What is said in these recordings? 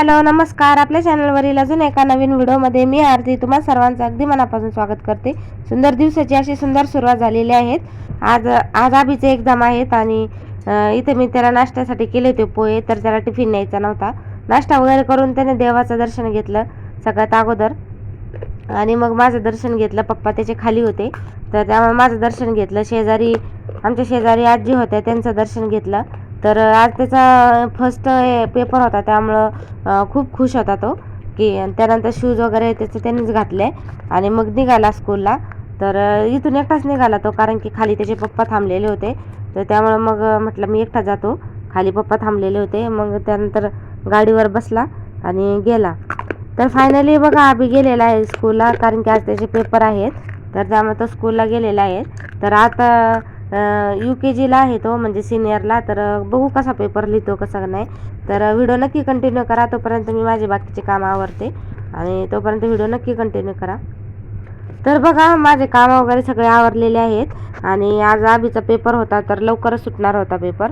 Hello नमस्कार. आपल्या चॅनलवरील अजून एका नवीन व्हिडिओमध्ये मी आरती. तुम्हा सर्वांचं अगदी मनापासून स्वागत करते. सुंदर दिवसाची अशी सुंदर सुरुवात झालेली आहेत आज आज आबीचे एक्झाम आहेत आणि इथे मी त्याला नाश्त्यासाठी केले होते पोहे तर त्याला टिफिन न्यायचा नव्हता. नाश्ता वगैरे करून त्याने देवाचं दर्शन घेतलं सगळ्यात अगोदर. आणि मग माझं दर्शन घेतलं. पप्पा त्याचे खाली होते. तर त्यामुळे माझं दर्शन घेतलं. शेजारी आमच्या शेजारी आजी होत्या त्यांचं दर्शन घेतलं. तर आज त्याचा फर्स्ट पेपर होता. त्यामुळं खूप खुश होता तो की त्यानंतर शूज वगैरे त्याचं त्यांनीच घातले आणि मग निघाला स्कूलला तर इथून एकटाच निघाला तो कारण की खाली त्याचे पप्पा थांबलेले होते. तर त्यामुळं मग म्हटलं मी एकटा जातो. खाली पप्पा थांबलेले होते. मग त्यानंतर गाडीवर बसला आणि गेला. तर फायनली बघा आबी गेलेला आहे स्कूलला कारण की आज त्याचे पेपर आहेत. तर त्यामुळे तो स्कूलला गेलेला आहे. तर आता यू के जीला आहे तो म्हणजे सिनियरला तर बघू कसा पेपर लिहितो कसा नाही. तर व्हिडिओ नक्की कंटिन्यू करा. तोपर्यंत मी माझे बाकीचे काम आवरते. आणि तोपर्यंत व्हिडिओ नक्की कंटिन्यू करा. तर बघा माझे काम वगैरे सगळे आवरलेले आहेत. आणि आज आबीचा पेपर होता तर लवकरच सुटणार होता पेपर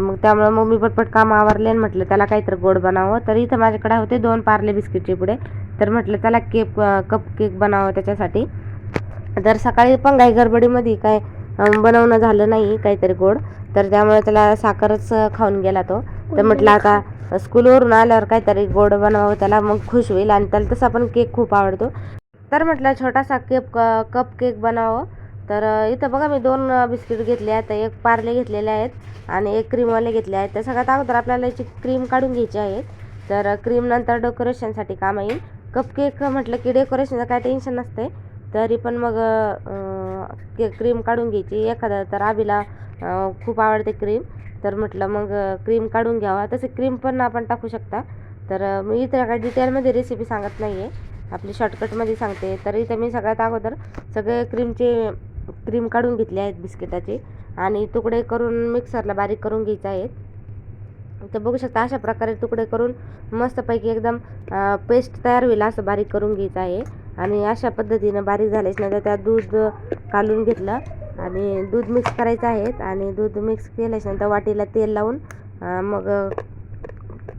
मग त्यामुळं मग मी पटपट काम आवरले आणि म्हटलं त्याला काहीतरी गोड बनावं. तर इथं माझ्याकडे होते दोन पार्ले बिस्किटचे पुढे तर म्हटलं त्याला केक कप केक बनावं त्याच्यासाठी. तर सकाळी पण काही गडबडीमध्ये काय बनवणं झालं नाही काहीतरी गोड. तर त्यामुळे त्याला साखरच खाऊन गेला तो. तर म्हटलं आता स्कूलवरून आल्यावर काहीतरी गोड बनवावं त्याला मग खुश होईल आणि त्याला तसा पण केक खूप आवडतो. तर म्हटलं छोटासा केक कप केक बनावं तर इथं बघा मी दोन बिस्किट घेतले आहेत. एक पार्ले घेतलेले आहेत आणि एक क्रीमवाले घेतले आहेत. तर सगळ्यात अगोदर आपल्याला याची क्रीम काढून घ्यायची आहे. तर क्रीम नंतर डेकोरेशनसाठी काम येईल. कप केक म्हटलं की डेकोरेशनचं काय टेन्शन नसते तरी पण मग के क्रीम काढून घ्यायची. एखादा तर आबीला खूप आवडते क्रीम तर म्हटलं मग क्रीम काढून घ्यावा. तसे क्रीम पण आपण टाकू शकता. तर मी इतर काय डिटेलमध्ये रेसिपी सांगत नाही आहे आपली शॉर्टकटमध्ये सांगते. तर इथं मी सगळ्यात अगोदर सगळे क्रीमचे क्रीम काढून घेतले आहेत बिस्किटाचे. आणि तुकडे करून मिक्सरला बारीक करून घ्यायचे आहेत. तर बघू शकता अशा प्रकारे तुकडे करून मस्तपैकी एकदम पेस्ट तयार होईल असं बारीक करून घ्यायचं आहे. आणि अशा पद्धतीनं बारीक झाल्याच नंतर त्यात दूध काढून घेतलं आणि दूध मिक्स करायचं आहे आणि दूध मिक्स केल्याच्यानंतर वाटीला तेल लावून मग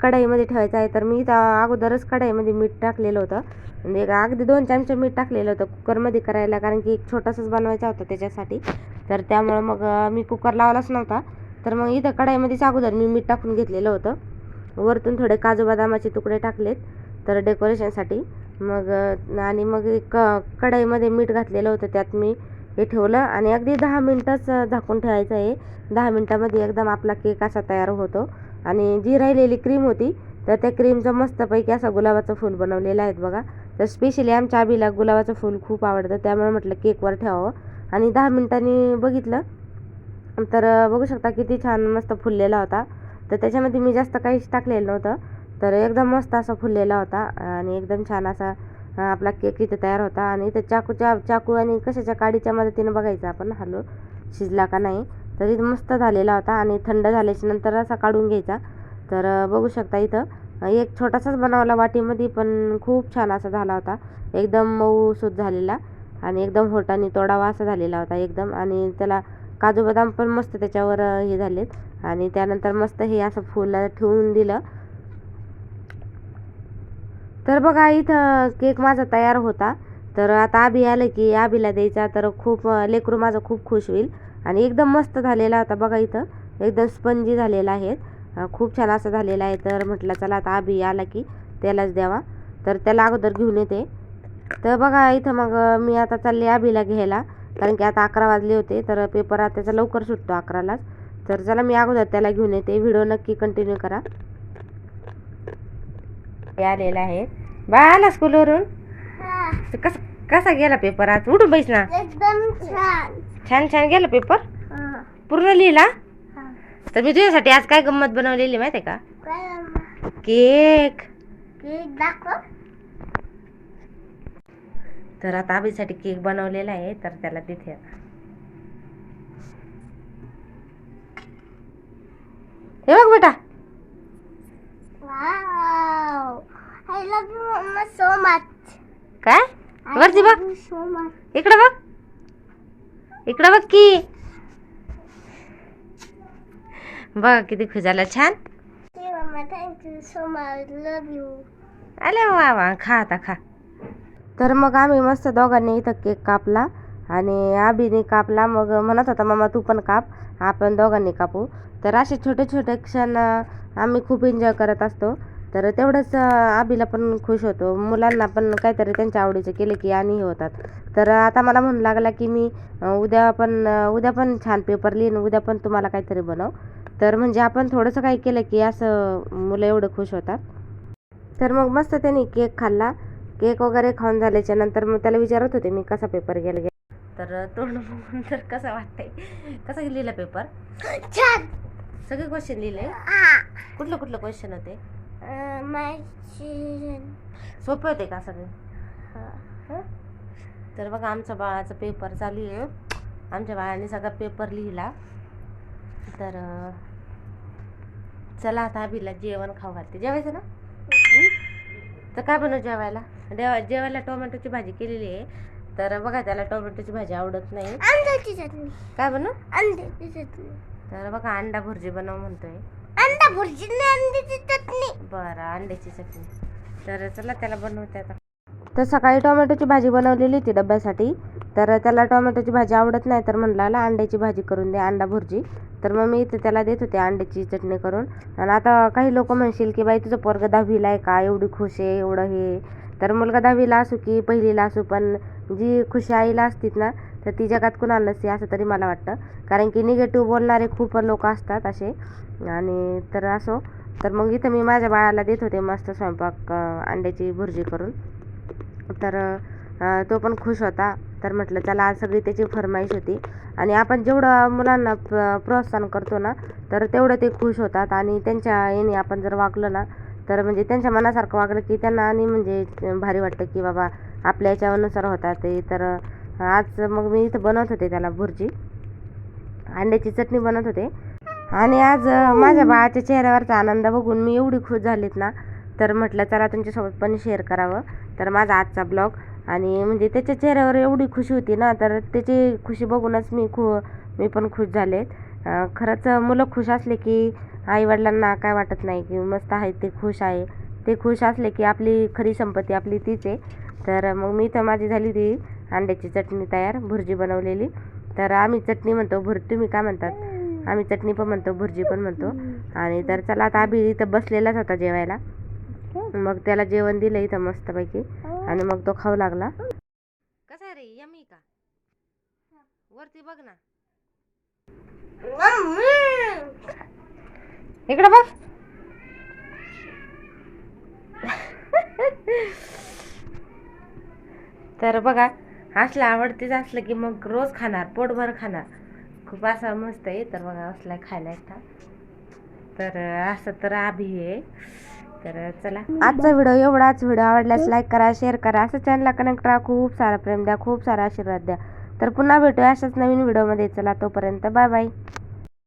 कढाईमध्ये ठेवायचं आहे. तर मी इथं अगोदरच कढाईमध्ये मीठ टाकलेलं होतं. म्हणजे एक अगदी दोन चमचे मीठ टाकलेलं होतं कुकरमध्ये करायला कारण की एक छोटासाच बनवायचा होता त्याच्यासाठी. तर त्यामुळं मग मी कुकर लावलाच नव्हता. तर मग इथं कढाईमध्येच अगोदर मी मीठ टाकून घेतलेलं होतं. वरतून थोडे काजू बदामाचे तुकडे टाकलेत. तर डेकोरेशनसाठी मग आणि मग एक क कढईमध्ये मीठ घातलेलं होतं त्यात मी हे ठेवलं आणि अगदी दहा मिनटंच झाकून ठेवायचं आहे. दहा मिनटामध्ये एकदम आपला केक असा तयार होतो. आणि जी राहिलेली क्रीम होती तर त्या क्रीमचं मस्तपैकी असं गुलाबाचं फूल बनवलेलं आहेत बघा. तर स्पेशली आमच्या आबीला गुलाबाचं फूल खूप आवडतं त्यामुळे म्हटलं केकवर ठेवावं. आणि दहा मिनटांनी बघितलं तर बघू शकता किती छान मस्त फुललेला होता. तर त्याच्यामध्ये मी जास्त काहीच टाकलेलं नव्हतं. तर एकदम मस्त असा फुललेला होता आणि एकदम छान असा आपला केक इथे तयार होता. आणि ते चाकूच्या चाकू आणि कशाच्या काडीच्या मदतीने बघायचं आपण हलू शिजला का नाही तर इथं मस्त झालेला होता आणि थंड झाल्याच्यानंतर असा काढून घ्यायचा. तर बघू शकता इथं एक छोटासाच बनवला वाटीमध्ये पण खूप छान असा झाला होता. एकदम मऊसूत झालेला आणि एकदम होटाने तोडावा असा झालेला होता एकदम. आणि त्याला काजू बदाम पण मस्त त्याच्यावर हे झालेत. आणि त्यानंतर मस्त हे असं फुलं ठेवून दिलं. तर बघा इथं केक माझा तयार होता. तर आता आबी आलं की आबीला द्यायचा. तर खूप लेकरू माझं खूप खुश होईल. आणि एकदम मस्त झालेला होता बघा इथं. एकदम स्पंजी झालेला आहे. खूप छान असं झालेलं आहे. तर म्हटलं चला आता आबी आला की त्यालाच द्यावा. तर त्याला अगोदर घेऊन येते. तर बघा इथं मग मी आता चालले आबीला घ्यायला. कारण की आता अकरा वाजले होते. तर पेपर आता त्याचा लवकर सुटतो अकरालाच. तर चला मी अगोदर त्याला घेऊन येते. व्हिडिओ नक्की कंटिन्यू करा. हे आलेला आहे. बा आला स्कूलवरून? कस कसा गेला पेपर आज? उठून बैस ना. एकदम छान. छान छान गेला पेपर. पूर्ण लिहिला. तर मी तुझ्यासाठी आज काय गंमत बनवलेली माहिती आहे का केक. केक दाखव. तर आता आबीसाठी केक बनवलेला आहे तर त्याला तिथे हे बघ बेटा. I love you mamma so much. काय? वरती बघ. So much. इकडे बघ. इकडे बघ की. बघ किती खुश झाला छान. Mamma thank you so much love you अरे वा वा. खा आता खा. तर मग आम्ही मस्त दोघांनी इथं केक कापला आणि आबीने कापला. मग म्हणत होता मामा तू पण काप. आपण दोघांनी कापू. तर असे छोटे छोटे क्षण आम्ही खूप एन्जॉय करत असतो. तर तेवढंच आबीला पण खुश होतो. मुलांना पण काहीतरी त्यांच्या आवडीचं केले की आणि हे होतात. तर आता मला म्हणू लागला की मी उद्या पण उद्या पण छान पेपर लिहीन उद्या पण तुम्हाला काहीतरी बनव. तर म्हणजे आपण थोडंसं काही केलं की असं मुलं एवढं खुश होतात. तर मग मस्त त्यांनी केक खाल्ला. केक वगैरे खाऊन झाल्याच्यानंतर मग त्याला विचारत होते मी कसा पेपर गेला तर तोंड बघून तर कसं वाटतंय? कसा लिहिला पेपर? छान! सगळे क्वेश्चन लिहिले? कुठलं कुठलं क्वेश्चन होते? सोपे होते का सगळे? तर बघा आमच्या बाळाचा पेपर चालू आहे. आमच्या बाळाने सगळा पेपर लिहिला. तर चला आता अभिला जेवण खाऊ घालते. जेवायचं ना? तर काय बनव जेवायला? जेवा जेवायला टोमॅटोची भाजी केलेली आहे. तर बघा त्याला टोमॅटोची भाजी आवडत नाही. काय बनव? अंड्याची चटणी. तर बघा अंडा भुर्जी बनव म्हणतोय. अंडा भुर्जी अंड्याची चटणी बरं अंड्याची चटणी. तर चला त्याला बनवते आता. तर सकाळी टोमॅटोची भाजी बनवलेली होती डब्यासाठी. तर त्याला टोमॅटोची भाजी आवडत नाही तर म्हणला "ला, अंड्याची भाजी करून दे अंडा भुर्जी. तर मग मी इथे त्याला देत होते अंड्याची चटणी करून. आणि आता काही लोक म्हणशील की बाई तुझं पोरग दहावीला आहे का? एवढी खुश आहे एवढं हे. तर मुलगा दहावीला असू की पहिलीला असू पण जी खुशी आईला असतीत ना तर ती जगात कुणाला नसते असं तरी मला वाटतं. कारण की निगेटिव्ह बोलणारे खूप लोक असतात असे. आणि तर असो. तर मग इथं मी माझ्या बाळाला देत होते मस्त स्वयंपाक अंड्याची भुर्जी करून. तर तो पण खुश होता. तर म्हटलं चला आज सगळी त्याची फरमाईश होती. आणि आपण जेवढं मुलांना प्र प्रोत्साहन करतो ना तर तेवढं ते खुश होतात. आणि त्यांच्या याने आपण जर वागलो ना तर म्हणजे त्यांच्या मनासारखं वागलं की त्यांना आणि म्हणजे भारी वाटतं की बाबा आपल्या याच्यानुसार होतात ते. तर आज मग मी इथं बनवत होते त्याला भुर्जी. अंड्याची चटणी बनवत होते. आणि आज माझ्या बाळाच्या चेहऱ्यावरचा आनंद बघून मी एवढी खुश झालीत ना. तर म्हटलं चला तुमच्यासोबत पण शेअर करावं. तर माझा आजचा ब्लॉग आणि म्हणजे त्याच्या चेहऱ्यावर एवढी खुशी होती ना तर त्याची खुशी बघूनच मी खू मी पण खुश झाले खरंच मुलं खुश असले की आईवडिलांना काय वाटत नाही की मस्त आहे ते खुश आहे. ते खुश असले की आपली खरी संपत्ती आपली तीच आहे. तर मग मी तर माझी झाली ती. अंड्याची चटणी तयार भुर्जी बनवलेली. तर आम्ही चटणी म्हणतो भुर तुम्ही काय म्हणतात? आम्ही चटणी पण म्हणतो भुर्जी पण म्हणतो. आणि तर चला आता आभी इथं बसलेलाच होता जेवायला. मग त्याला जेवण दिलं इथं मस्तपैकी. आणि मग तो खाऊ लागला. कसा रे यमी का? वरती बघ ना. इकडे बघ. तर बघा असलं आवडतेच असलं की मग रोज खाणार पोटभर खाणार. खूप असा मस्त आहे तर बघा असला खायला येतात तर असं तर आभी आहे. तर चला. आजचा व्हिडिओ एवढाच. व्हिडिओ आवडल्यास लाईक करा शेअर करा. असं चॅनलला कनेक्ट राहा. खूप सारा प्रेम द्या खूप सारा आशीर्वाद द्या. तर पुन्हा भेटूया अशाच नवीन व्हिडिओमध्ये. चला तोपर्यंत बाय बाय